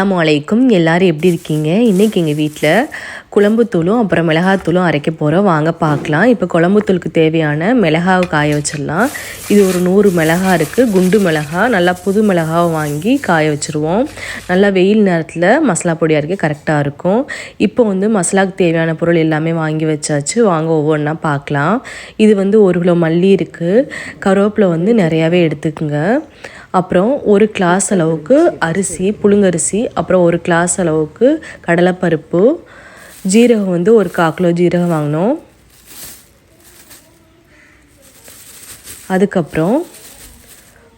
அஸ்ஸலாமு வலைக்கும் எல்லாரும் எப்படி இருக்கீங்க? இன்றைக்கி எங்கள் வீட்டில் குழம்புத்தூளும் அப்புறம் மிளகாத்தூளும் அரைக்க போகிறோம் வாங்க பார்க்கலாம். இப்போ குழம்புத்தூளுக்கு தேவையான மிளகாவை காய வச்சிடலாம். இது ஒரு நூறு மிளகா இருக்குது குண்டு மிளகா நல்லா புது மிளகாவை வாங்கி காய வச்சுருவோம். நல்லா வெயில் நேரத்தில் மசாலா பொடி அரைக்க கரெக்டாக இருக்கும். இப்போ வந்து மசாலாவுக்கு தேவையான பொருள் எல்லாமே வாங்கி வச்சாச்சு. வாங்க ஒவ்வொன்றா பார்க்கலாம். இது வந்து ஒரு கிலோ மல்லி இருக்குது கருவேப்பிலை வந்து நிறையாவே எடுத்துக்குங்க. அப்புறம் ஒரு கிளாஸ் அளவுக்கு அரிசி புழுங்கரிசி அப்புறம் ஒரு கிளாஸ் அளவுக்கு கடலைப்பருப்பு ஜீரகம் வந்து ஒரு கால் கிலோ ஜீரகம் வாங்கினோம். அதுக்கப்புறம்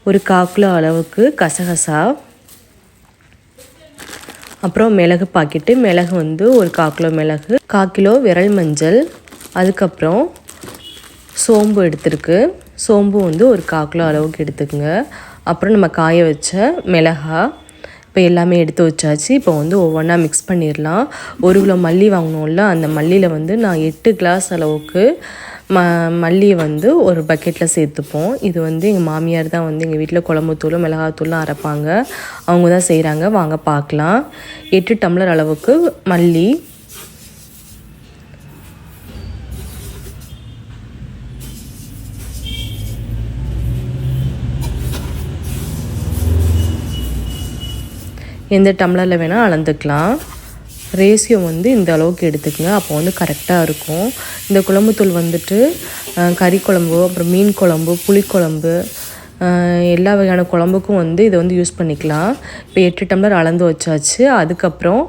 ஒரு கால் கிலோ அளவுக்கு கசகசா அப்புறம் மிளகு பாக்கெட்டு. மிளகு வந்து ஒரு கால் கிலோ மிளகு கால் கிலோ விரல் மஞ்சள் அதுக்கப்புறம் சோம்பு எடுத்திருக்கு. சோம்பு வந்து ஒரு கால் கிலோ அளவுக்கு எடுத்துக்கோங்க. அப்புறம் நம்ம காய வச்ச மிளகா இப்போ எல்லாமே எடுத்து வச்சாச்சு. இப்போ வந்து ஒவ்வொன்றா மிக்ஸ் பண்ணிடலாம் ஒரு கிலோ மல்லி வாங்கினோம்ல அந்த மல்லியில் வந்து நான் எட்டு கிளாஸ் அளவுக்கு ம மல்லியை வந்து ஒரு பக்கெட்டில் சேர்த்துப்போம். இது வந்து எங்கள் மாமியார் தான் வந்து எங்கள் வீட்டில் குழம்புத்தூளும் மிளகாத்தூளும் அரைப்பாங்க. அவங்க தான் செய்கிறாங்க வாங்க பார்க்கலாம் எட்டு டம்ளர் அளவுக்கு மல்லி எந்த டம்ளரில் வேணால் அளந்துக்கலாம். ரேஷியோ வந்து இந்த அளவுக்கு எடுத்துக்கங்க. அப்போ வந்து கரெக்டாக இருக்கும். இந்த குழம்புத்தூள் வந்துட்டு கறி குழம்பு அப்புறம் மீன் குழம்பு புளிக்குழம்பு எல்லா வகையான குழம்புக்கும் வந்து இதை வந்து யூஸ் பண்ணிக்கலாம். இப்போ எட்டு டம்ளர் அளந்து வச்சாச்சு. அதுக்கப்புறம்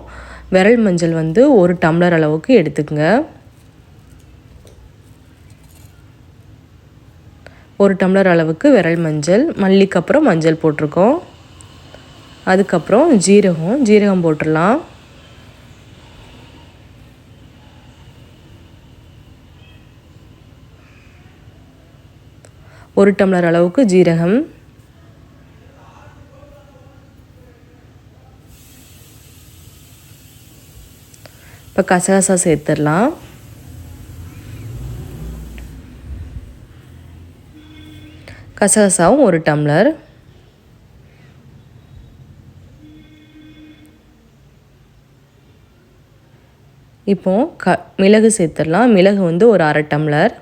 விரல் மஞ்சள் வந்து ஒரு டம்ளர் அளவுக்கு எடுத்துக்கங்க. ஒரு டம்ளர் அளவுக்கு விரல் மஞ்சள் மல்லிக்கு அப்புறம் மஞ்சள் போட்டிருக்கோம். அதுக்கப்புறம் ஜீரகம் ஜீரகம் போட்டுடலாம். ஒரு டம்ளர் அளவுக்கு ஜீரகம். இப்போ கசகசா சேர்த்துடலாம். கசகசாவும் ஒரு டம்ளர். இப்போது க மிளகு சேர்த்துடலாம். மிளகு வந்து ஒரு அரை டம்ளர்.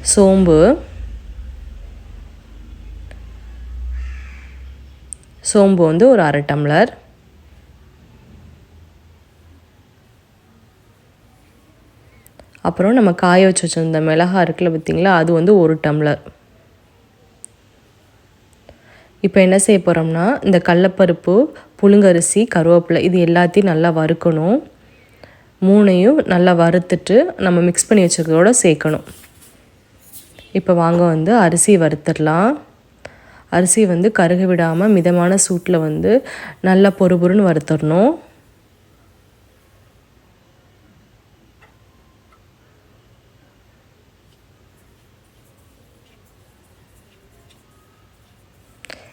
சோம்பு. சோம்பு வந்து ஒரு அரை டம்ளர். அப்புறம் நம்ம காய வச்சு வச்சுருந்த மிளகா இருக்குல்ல பார்த்திங்களா அது வந்து ஒரு டம்ளர். இப்போ என்ன செய்ய போகிறோம்னா இந்த கடலப்பருப்பு புழுங்கரிசி கருவேப்பிலை இது எல்லாத்தையும் நல்லா வறுக்கணும். மூணையும் நல்லா வறுத்துட்டு நம்ம மிக்ஸ் பண்ணி வச்சுருக்கிறதோட சேர்க்கணும். இப்போ வாங்க வந்து அரிசி வறுத்துடலாம். அரிசி வந்து கருக விடாமல் மிதமான சூட்டில் வந்து நல்லா பொறுபொருன்னு வறுத்துடணும்.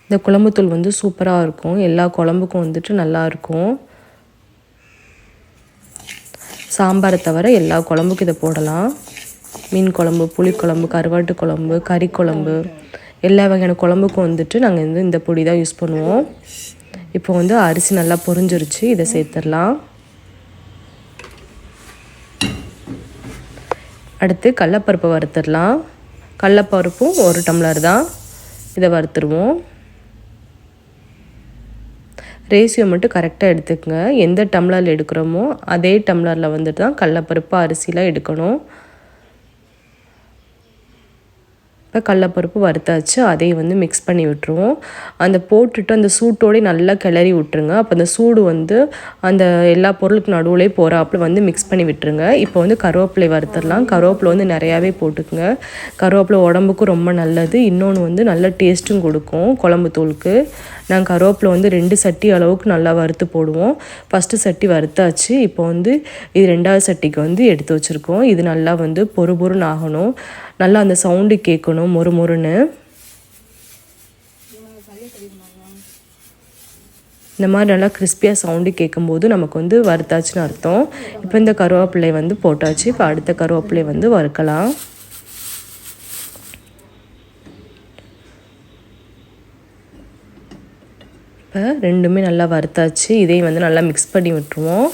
இந்த குழம்புத்தூள் வந்து சூப்பராக இருக்கும். எல்லா குழம்புக்கும் வந்துட்டு நல்லாயிருக்கும் சாம்பாரை தவிர எல்லா குழம்புக்கும் இதை போடலாம். மீன் குழம்பு புளிக்குழம்பு கருவாட்டு குழம்பு கறி குழம்பு எல்லா வகையான குழம்புக்கும் வந்துட்டு நாங்கள் வந்து இந்த பொடி தான் யூஸ் பண்ணுவோம். இப்போ வந்து அரிசி நல்லா பொரிஞ்சிருச்சு. இதை சேர்த்துடலாம். அடுத்து கடலப்பருப்பை வறுத்துடலாம். கடலப்பருப்பும் ஒரு டம்ளர் தான். இதை வறுத்துருவோம். ரேஷியோ மட்டும் கரெக்டாக எடுத்துக்கங்க. எந்த டம்ளரில் எடுக்கிறோமோ அதே டம்ளரில் வந்துட்டு தான் கடலப்பருப்பு அரிசிலாம் எடுக்கணும் இப்போ கடலப்பருப்பு வறுத்தாச்சு அதையும் வந்து மிக்ஸ் பண்ணி விட்டுருவோம். அந்த போட்டுட்டு அந்த சூட்டோடய நல்லா கிளறி விட்டுருங்க. அப்போ அந்த சூடு வந்து அந்த எல்லா பொருளுக்கு நடுவில் போகிறாப்புல வந்து மிக்ஸ் பண்ணி விட்டுருங்க. இப்போ வந்து கருவேப்பிலை வறுத்துடலாம். கருவேப்பிலை வந்து நிறையாவே போட்டுக்குங்க. கருவேப்பிலை உடம்புக்கும் ரொம்ப நல்லது. இன்னொன்று வந்து நல்ல டேஸ்ட்டும் கொடுக்கும் குழம்பு தூளுக்கு. நாங்கள் கருவேப்பிலை வந்து ரெண்டு சட்டி அளவுக்கு நல்லா வறுத்து போடுவோம். ஃபஸ்ட்டு சட்டி வறுத்தாச்சு. இப்போ வந்து இது ரெண்டாவது சட்டிக்கு வந்து எடுத்து வச்சுருக்கோம். இது நல்லா வந்து பொறு பொறுன்னு ஆகணும். நல்லா அந்த சவுண்டு கேட்கணும் மொறு மொறுன்னு. இந்த மாதிரி நல்லா கிறிஸ்பியாக சவுண்டு கேட்கும்போது நமக்கு வந்து வறுத்தாச்சுன்னு அர்த்தம். இப்போ இந்த கருவேப்பிலை வந்து போட்டாச்சு. இப்போ அடுத்த கருவேப்பிலை வந்து வறுக்கலாம். இப்போ ரெண்டுமே நல்லா வறுத்தாச்சு. இதையும் வந்து நல்லா மிக்ஸ் பண்ணி விட்டுருவோம்.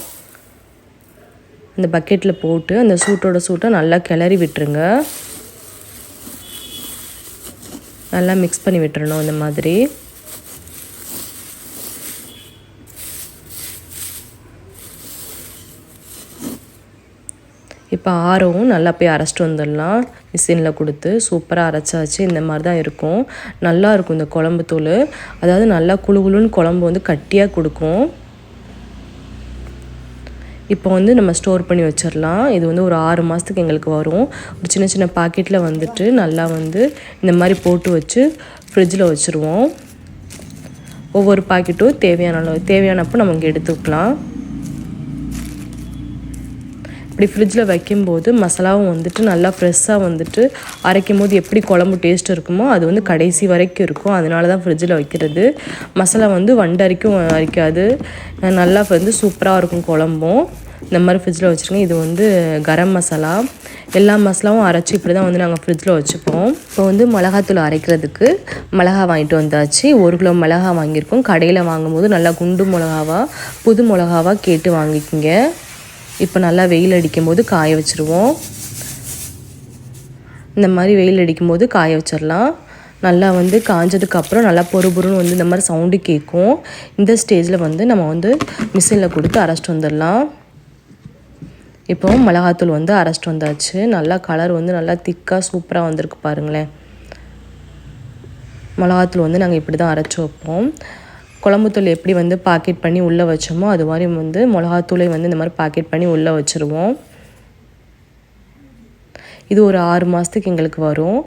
அந்த பக்கெட்டில் போட்டு அந்த சூட்டோட சூட்டை நல்லா கிளறி விட்டுருங்க. நல்லா மிக்ஸ் பண்ணி விட்டுறணும் இந்த மாதிரி. இப்போ ஆரவும் நல்லா போய் அரைச்சிட்டு வந்துடலாம். மிஷினில் கொடுத்து சூப்பராக அரைச்சாச்சு. இந்த மாதிரி தான் இருக்கும். நல்லா இருக்கும் இந்த குழம்பு தூள். அதாவது நல்லா குழு குழுன்னு குழம்பு வந்து கட்டியாக கொடுக்கும். இப்போ வந்து நம்ம ஸ்டோர் பண்ணி வச்சிடலாம் இது வந்து ஒரு ஆறு மாதத்துக்கு எங்களுக்கு வரும். ஒரு சின்ன சின்ன பாக்கெட்டில் வந்துட்டு நல்லா வந்து இந்த மாதிரி போட்டு வச்சு ஃப்ரிட்ஜில் வச்சுருவோம். ஒவ்வொரு பாக்கெட்டும் தேவையான அளவு தேவையானப்போ நமக்கு எடுத்துக்கலாம். இப்படி ஃப்ரிட்ஜில் வைக்கும்போது மசாலாவும் வந்துட்டு நல்லா ஃப்ரெஷ்ஷாக வந்துட்டு அரைக்கும் போது எப்படி குழம்பு டேஸ்ட் இருக்குமோ அது வந்து கடைசி வரைக்கும் இருக்கும். அதனால தான் ஃப்ரிட்ஜில் வைக்கிறது. மசாலா வந்து வண்டரைக்கும் அரைக்காது. நல்லா வந்து சூப்பராக இருக்கும் குழம்பும். இந்த மாதிரி ஃப்ரிட்ஜில் வச்சுருங்க இது வந்து கரம் மசாலா. எல்லா மசாலாவும் அரைச்சி இப்படி தான் வந்து நாங்கள் ஃப்ரிட்ஜில் வச்சுப்போம். இப்போ வந்து மிளகாத்தூள் அரைக்கிறதுக்கு மிளகா வாங்கிட்டு வந்தாச்சு. ஒரு கிலோ மிளகா வாங்கியிருக்கோம். கடையில் வாங்கும்போது நல்லா குண்டு மிளகாவாக புது மிளகாவாக கேட்டு வாங்கிக்கிங்க. இப்போ நல்லா வெயில் அடிக்கும்போது காய வச்சுருவோம். இந்த மாதிரி வெயில் அடிக்கும்போது காய வச்சிடலாம் நல்லா வந்து காஞ்சதுக்கப்புறம் நல்லா பொறுபொருன்னு வந்து இந்த மாதிரி சவுண்டு கேட்கும் இந்த ஸ்டேஜில் வந்து நம்ம வந்து மிஷினில் கொடுத்து அரைச்சிட்டு வந்துடலாம் இப்போ மிளகாத்தூள் வந்து அரைச்சிட்டு வந்தாச்சு. நல்லா கலர் வந்து நல்லா திக்காக சூப்பராக வந்திருக்கு பாருங்களேன். மிளகாத்தூள் வந்து நாங்கள் இப்படி தான் அரைச்சி வைப்போம். குழம்புத்தூள் எப்படி வந்து பாக்கெட் பண்ணி உள்ளே வச்சோமோ அது மாதிரி வந்து மிளகாத்தூளை வந்து இந்த மாதிரி பாக்கெட் பண்ணி உள்ளே வச்சுருவோம். இது ஒரு ஆறு மாதத்துக்கு எங்களுக்கு வரும்.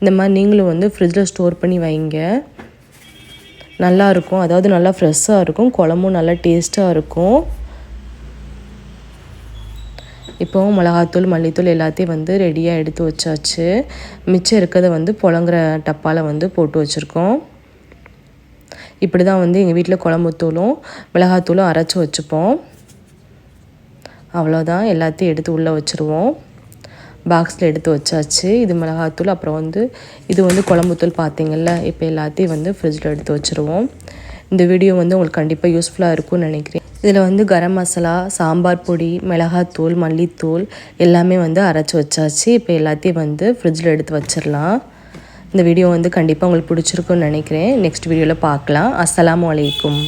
இந்த மாதிரி நீங்களும் வந்து ஃப்ரிட்ஜில் ஸ்டோர் பண்ணி வைங்க. நல்லாயிருக்கும் அதாவது நல்லா ஃப்ரெஷ்ஷாக இருக்கும். குழம்பும் நல்லா டேஸ்ட்டாக இருக்கும். இப்போவும் மிளகாத்தூள் மல்லித்தூள் எல்லாத்தையும் வந்து ரெடியாக எடுத்து வச்சாச்சு. மிச்சம் இருக்கிறத வந்து புழங்குற டப்பாவில் வந்து போட்டு வச்சுருக்கோம். இப்படி தான் வந்து எங்கள் வீட்டில் குழம்புத்தூளும் மிளகாத்தூளும் அரைச்சி வச்சுப்போம். அவ்வளோதான் எல்லாத்தையும் எடுத்து உள்ளே வச்சுருவோம். பாக்ஸில் எடுத்து வச்சாச்சு. இது மிளகாத்தூள் அப்புறம் வந்து இது வந்து குழம்புத்தூள் பார்த்திங்கள்ல இப்போ எல்லாத்தையும் வந்து ஃப்ரிட்ஜில் எடுத்து வச்சுருவோம். இந்த வீடியோ வந்து உங்களுக்கு கண்டிப்பாக யூஸ்ஃபுல்லாக இருக்கும்னு நினைக்கிறேன். இதில் வந்து கரம் மசாலா சாம்பார் பொடி மிளகாத்தூள் மல்லித்தூள் எல்லாமே வந்து அரைச்சி வச்சாச்சு. இப்போ எல்லாத்தையும் வந்து ஃப்ரிட்ஜில் எடுத்து வச்சிடலாம் இந்த வீடியோ வந்து கண்டிப்பாக உங்களுக்கு பிடிச்சிருக்குன்னு நினைக்கிறேன். நெக்ஸ்ட் வீடியோவில் பார்க்கலாம். அஸ்லாம் வலைக்கும்